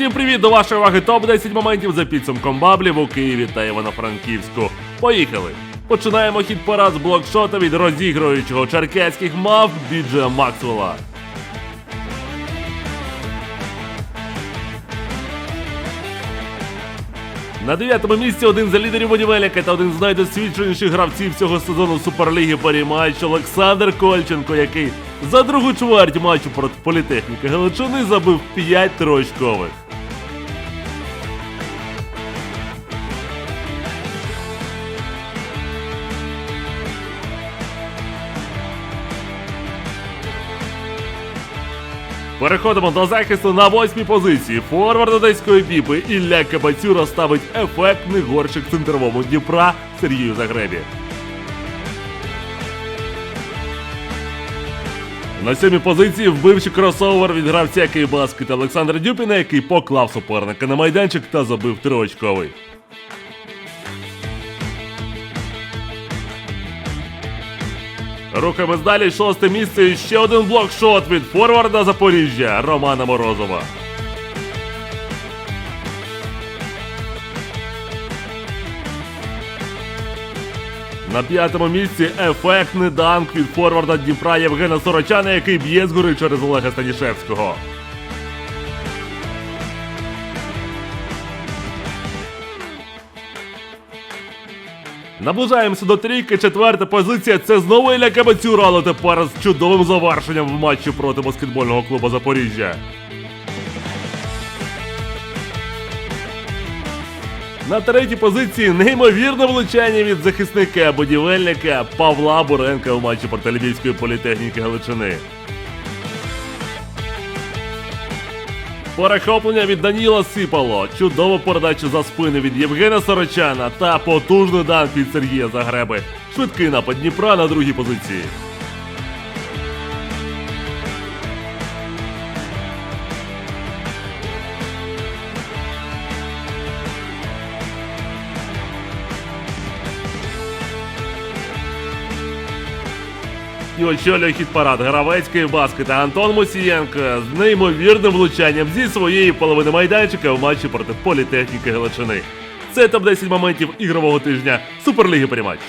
всім привіт! До вашої уваги топ-10 моментів за підсумком баблів у Києві та Івано-Франківську. Поїхали! Починаємо хід парад з блокшота від розігруючого черкеських мав Біджа Максвелла. На дев'ятому місці один з лідерів будівельника та один з найдосвідченіших гравців цього сезону Суперліги Паріматч Олександр Кольченко, який за другу чверть матчу проти політехніки Галичини забив 5 троочкових. Переходимо до захисту на восьмій позиції. Форвард одеської біпи Ілля Кабацюра ставить ефектний горщик центровому Дніпра Сергію Загребі. На сьомій позиції вбивчий кросовер від гравця Київбаскет Олександра Дюпіна, який поклав суперника на майданчик та забив триочковий. Рухаємось далі, шосте місце і ще один блокшот від форварда Запоріжжя Романа Морозова. На п'ятому місці ефектний данк від форварда Дніпра Євгена Сорочана, який б'є згори через Олега Станішевського. Наближаємося до трійки, четверта позиція. Це знову Ілля Кабацюра, але тепер з чудовим завершенням в матчі проти баскетбольного клубу Запоріжжя. На третій позиції неймовірне влучання від захисника будівельника Павла Буренка в матчі проти Львівської політехніки Галичини. Перехоплення від Даніла Сипало, чудову передача за спини від Євгена Сорочана та потужний дан від Сергія Загреби. Швидкий напад Дніпра на другій позиції. І очолює хід парад гравецької баскета Антон Мусієнко з неймовірним влучанням зі своєї половини майданчика в матчі проти політехніки Галичини. Це топ-10 моментів ігрового тижня Суперліги Приматч.